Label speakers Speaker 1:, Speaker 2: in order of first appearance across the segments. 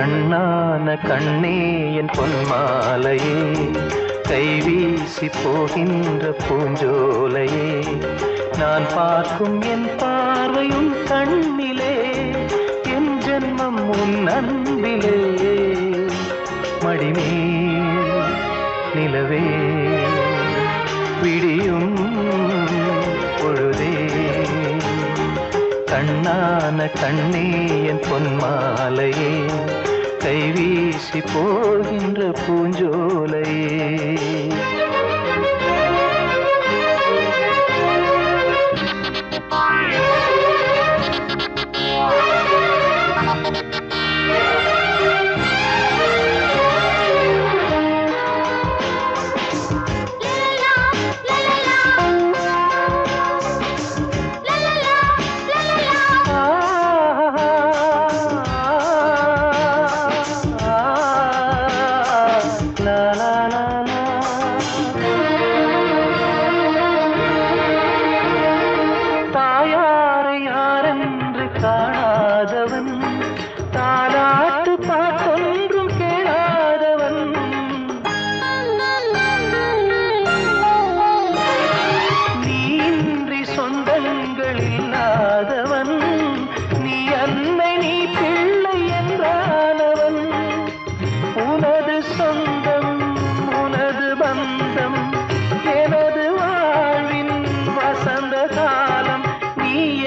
Speaker 1: கண்ணான கண்ணே என் பொன்மாலையே. கைவீசி போகின்ற பூஞ்சோலையே. நான் பார்க்கும் என் பார்வையும் கண்ணிலே என் ஜென்மம் உன் அன்பிலே. மடிமே நிலவே. கண்ணான கண்ணே என் பொன்மாலையே கைவீசி போகின்ற பூஞ்சோலையே.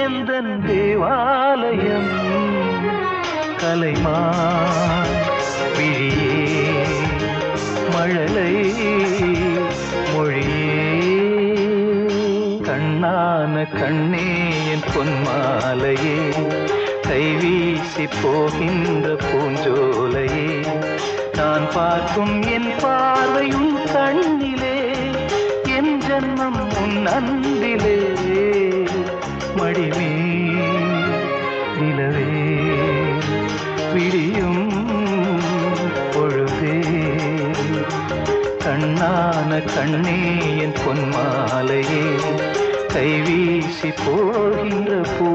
Speaker 1: எந்தன் தேவாலயம். கலைமா விழியே மழலை மொழியே. கண்ணான கண்ணே என் பொன்மாலையே கைவீசி போகின்ற பூஞ்சோலையே. நான் பார்க்கும் என் பார்வையும் கண்ணிலே என் ஜன்மம் உன் அன்பிலே. விடியும் பொழுதே. கண்ணான கண்ணே என் பொன்மாலையே கைவீசி போகின்ற பூஞ்சோலையே